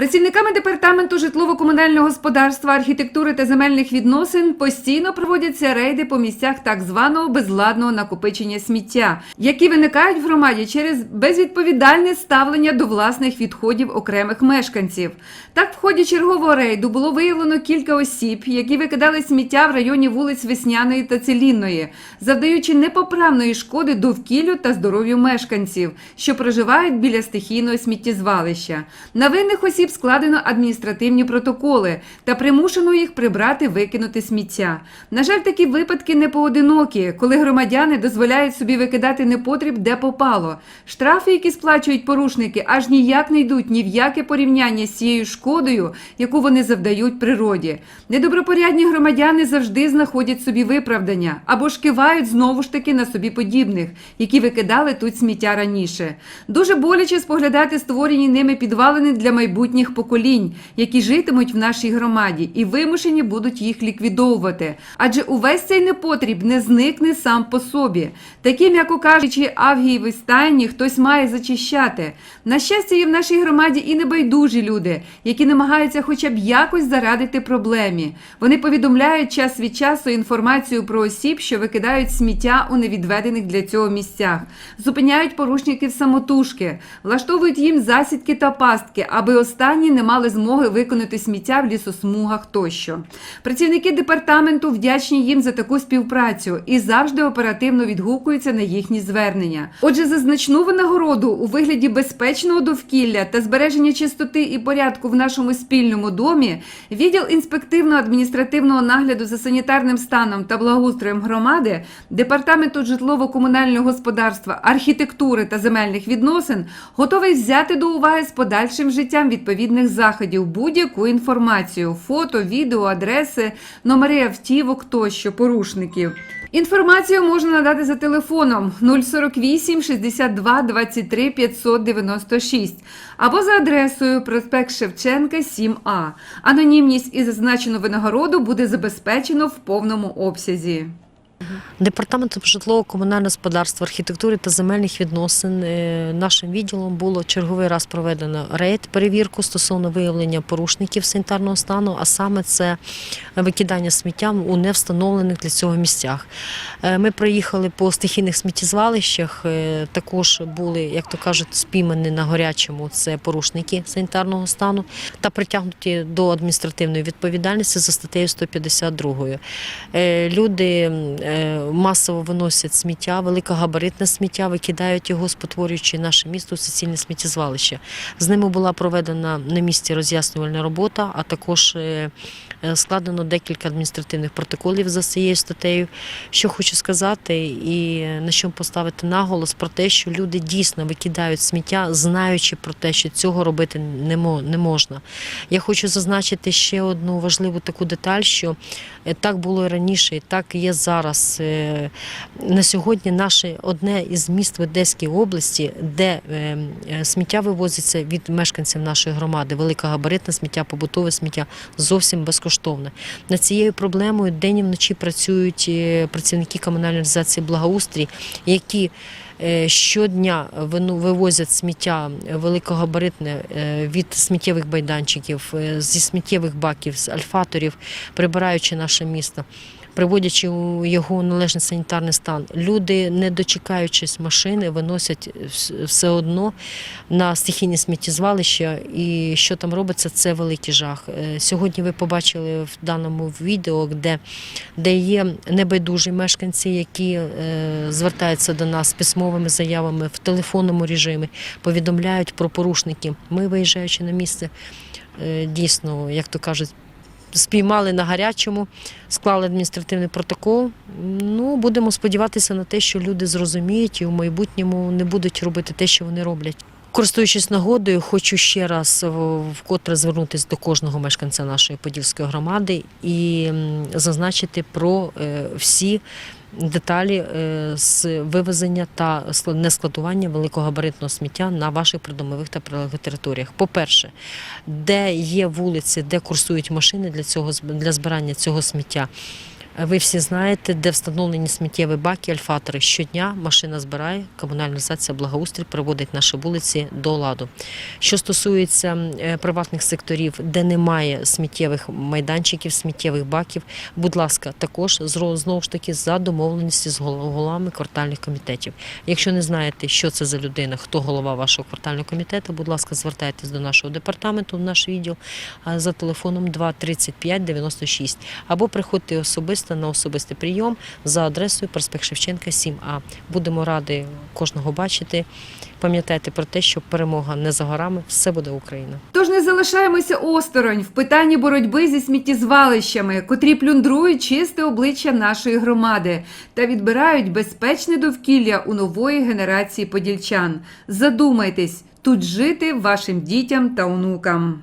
Працівниками департаменту житлово-комунального господарства, архітектури та земельних відносин постійно проводяться рейди по місцях так званого безладного накопичення сміття, які виникають в громаді через безвідповідальне ставлення до власних відходів окремих мешканців. Так, в ході чергового рейду було виявлено кілька осіб, які викидали сміття в районі вулиць Весняної та Целінної, завдаючи непоправної шкоди довкіллю та здоров'ю мешканців, що проживають біля стихійного сміттєзвалища. На винних осіб складено адміністративні протоколи та примушено їх прибрати викинути сміття. На жаль, такі випадки не поодинокі, коли громадяни дозволяють собі викидати непотріб де попало. Штрафи, які сплачують порушники, аж ніяк не йдуть ні в яке порівняння з цією шкодою, яку вони завдають природі. Недобропорядні громадяни завжди знаходять собі виправдання або ж кивають знову ж таки на собі подібних, які викидали тут сміття раніше. Дуже боляче споглядати створені ними підвалини для майбутніх поколінь, які житимуть в нашій громаді і вимушені будуть їх ліквідовувати. Адже увесь цей непотріб не зникне сам по собі. Такі, м'яко кажучи, авгієві стайні хтось має зачищати. На щастя, є в нашій громаді і небайдужі люди, які намагаються хоча б якось зарадити проблемі. Вони повідомляють час від часу інформацію про осіб, що викидають сміття у невідведених для цього місцях, зупиняють порушників самотужки, влаштовують їм засідки та пастки, аби останні не мали змоги виконати сміття в лісосмугах тощо. Працівники департаменту вдячні їм за таку співпрацю і завжди оперативно відгукуються на їхні звернення. Отже, за значну винагороду у вигляді безпечного довкілля та збереження чистоти і порядку в нашому спільному домі відділ інспективно-адміністративного нагляду за санітарним станом та благоустроєм громади департаменту житлово-комунального господарства, архітектури та земельних відносин готовий взяти до уваги з подальшим життям відповідних заходів будь-яку інформацію, фото, відео, адреси, номери автівок тощо порушників. Інформацію можна надати за телефоном 048 62 23 596 або за адресою проспект Шевченка 7А. Анонімність і зазначену винагороду буде забезпечено в повному обсязі. Департаментом житлово-комунального господарства, архітектури та земельних відносин е, нашим відділом було черговий раз проведено рейд перевірку стосовно виявлення порушників санітарного стану, а саме це викидання сміття у невстановлених для цього місцях. Е, Ми проїхали по стихійних сміттєзвалищах. е, Також були, як то кажуть, спіймані на гарячому це порушники санітарного стану та притягнуті до адміністративної відповідальності за статтею 152. Е, Люди масово виносять сміття, великогабаритне сміття, викидають його, спотворюючи наше місто у сміттєзвалище. З ними була проведена на місці роз'яснювальна робота, а також е, е, складено декілька адміністративних протоколів за цією статтею. Що хочу сказати, і на чому поставити наголос про те, що люди дійсно викидають сміття, знаючи про те, що цього робити не можна. Я хочу зазначити ще одну важливу таку деталь, що е, так було і раніше, і так є зараз. Е, На сьогодні наше одне із міст в Одеській області, де е, е, сміття вивозиться від мешканців нашої громади, великогабаритне сміття, побутове сміття зовсім безкоштовне. Над цією проблемою день і вночі працюють працівники комунальної організації благоустрій, які щодня вивозять сміття великогабаритне від сміттєвих байданчиків, зі сміттєвих баків, з альфаторів, прибираючи наше місто. Приводячи у його належний санітарний стан, люди, не дочекаючись машини, виносять все одно на стихійні сміттєзвалища. І що там робиться, це великий жах. Е, Сьогодні ви побачили в даному відео, де, де є небайдужі мешканці, які е, звертаються до нас письмовими заявами в телефонному режимі, повідомляють про порушників. Ми, виїжджаючи на місце, е, дійсно, як то кажуть, спіймали на гарячому, склали адміністративний протокол. Ну, будемо сподіватися на те, що люди зрозуміють і в майбутньому не будуть робити те, що вони роблять. Користуючись нагодою, хочу ще раз вкотре звернутися до кожного мешканця нашої подільської громади і зазначити про е, всі деталі е, з вивезення та ск- нескладування великогабаритного сміття на ваших придомових та прилеглих територіях. По-перше, де є вулиці, де курсують машини для цього для збирання цього сміття. Ви всі знаєте, де встановлені сміттєві баки, альфатори. Щодня машина збирає, комунальна організація благоустрій приводить наші вулиці до ладу. Що стосується е, приватних секторів, де немає сміттєвих майданчиків, сміттєвих баків, будь ласка, також знову ж таки за домовленості з гол- головами квартальних комітетів. Якщо не знаєте, що це за людина, хто голова вашого квартального комітету, будь ласка, звертайтесь до нашого департаменту в наш відділ за телефоном 2 35 96 або приходьте особисто на особистий прийом за адресою Проспект Шевченка 7А. Будемо раді кожного бачити. Пам'ятайте про те, що перемога не за горами, все буде Україна. Тож не залишаємося осторонь в питанні боротьби зі сміттєзвалищами, котрі плюндрують чисте обличчя нашої громади та відбирають безпечне довкілля у нової генерації подільчан. Задумайтесь, тут жити вашим дітям та онукам.